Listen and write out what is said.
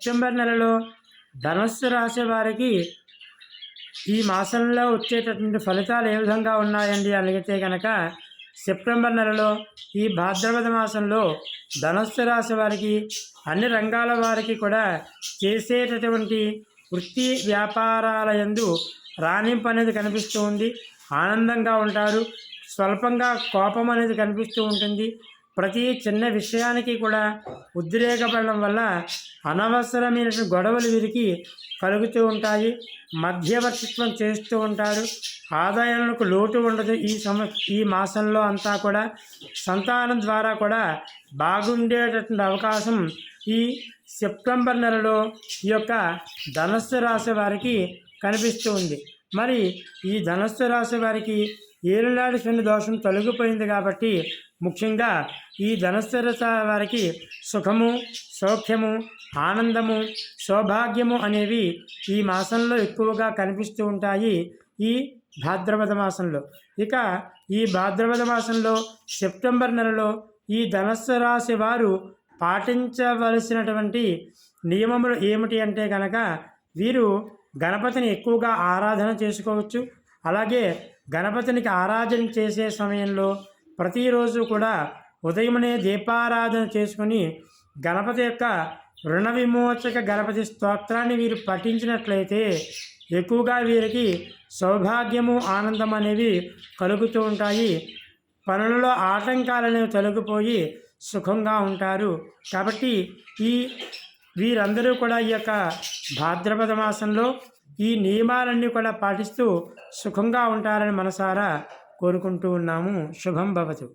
September నెలలో ధనస్సు రాశి వారికి ఈ మాసంలో వచ్చేటటువంటి ఫలితాలు ఏ విధంగా ఉన్నాయండి అడిగితే కనుక సెప్టెంబర్ నెలలో ఈ భాద్రపద మాసంలో ధనస్సు రాశి వారికి అన్ని రంగాల వారికి కూడా చేసేటటువంటి వృత్తి వ్యాపారాల యందు రాణింపు అనేది కనిపిస్తూ ఉంది. ఆనందంగా ఉంటారు. స్వల్పంగా కోపం అనేది కనిపిస్తూ ఉంటుంది. ప్రతి చిన్న విషయానికి కూడా ఉద్రేకపడడం వల్ల అనవసరమైన గొడవలు వీరికి కలుగుతూ ఉంటాయి మధ్యవర్తిత్వం చేస్తూ ఉంటారు ఆదాయాలకు లోటు ఉండదు ఈ సమ ఈ మాసంలో అంతా కూడా. సంతానం ద్వారా కూడా బాగుండేటటువంటి అవకాశం ఈ సెప్టెంబర్ నెలలో ఈ యొక్క ధనస్సు రాశి వారికి కనిపిస్తూ ఉంది. మరి ఈ ధనస్సు రాశి వారికి ఏలులాడి శని దోషం తొలగిపోయింది కాబట్టి ముఖ్యంగా ఈ ధనస్సు వారికి సుఖము సౌఖ్యము ఆనందము సౌభాగ్యము అనేవి ఈ మాసంలో ఎక్కువగా కనిపిస్తూ ఉంటాయి ఈ భాద్రపద మాసంలో. ఇక ఈ భాద్రపద మాసంలో సెప్టెంబర్ నెలలో ఈ ధనస్సు రాశి వారు పాటించవలసినటువంటి నియమములు ఏమిటి అంటే కనుక వీరు గణపతిని ఎక్కువగా ఆరాధన చేసుకోవచ్చు. అలాగే గణపతినికి ఆరాధన చేసే సమయంలో ప్రతిరోజు కూడా ఉదయమునే దీపారాధన చేసుకుని గణపతి యొక్క రుణ విమోచక గణపతి స్తోత్రాన్ని వీరు పఠించినట్లయితే ఎక్కువగా వీరికి సౌభాగ్యము ఆనందం అనేవి కలుగుతూ ఉంటాయి. పనులలో ఆటంకాలు అనేవి తొలగిపోయి సుఖంగా ఉంటారు. కాబట్టి ఈ వీరందరూ కూడా ఈ యొక్క భాద్రపద మాసంలో ఈ నియమాలన్నీ కూడా పాటిస్తూ సుఖంగా ఉంటారని మనసారా కోరుకుంటూ ఉన్నాము. శుభం భవతు.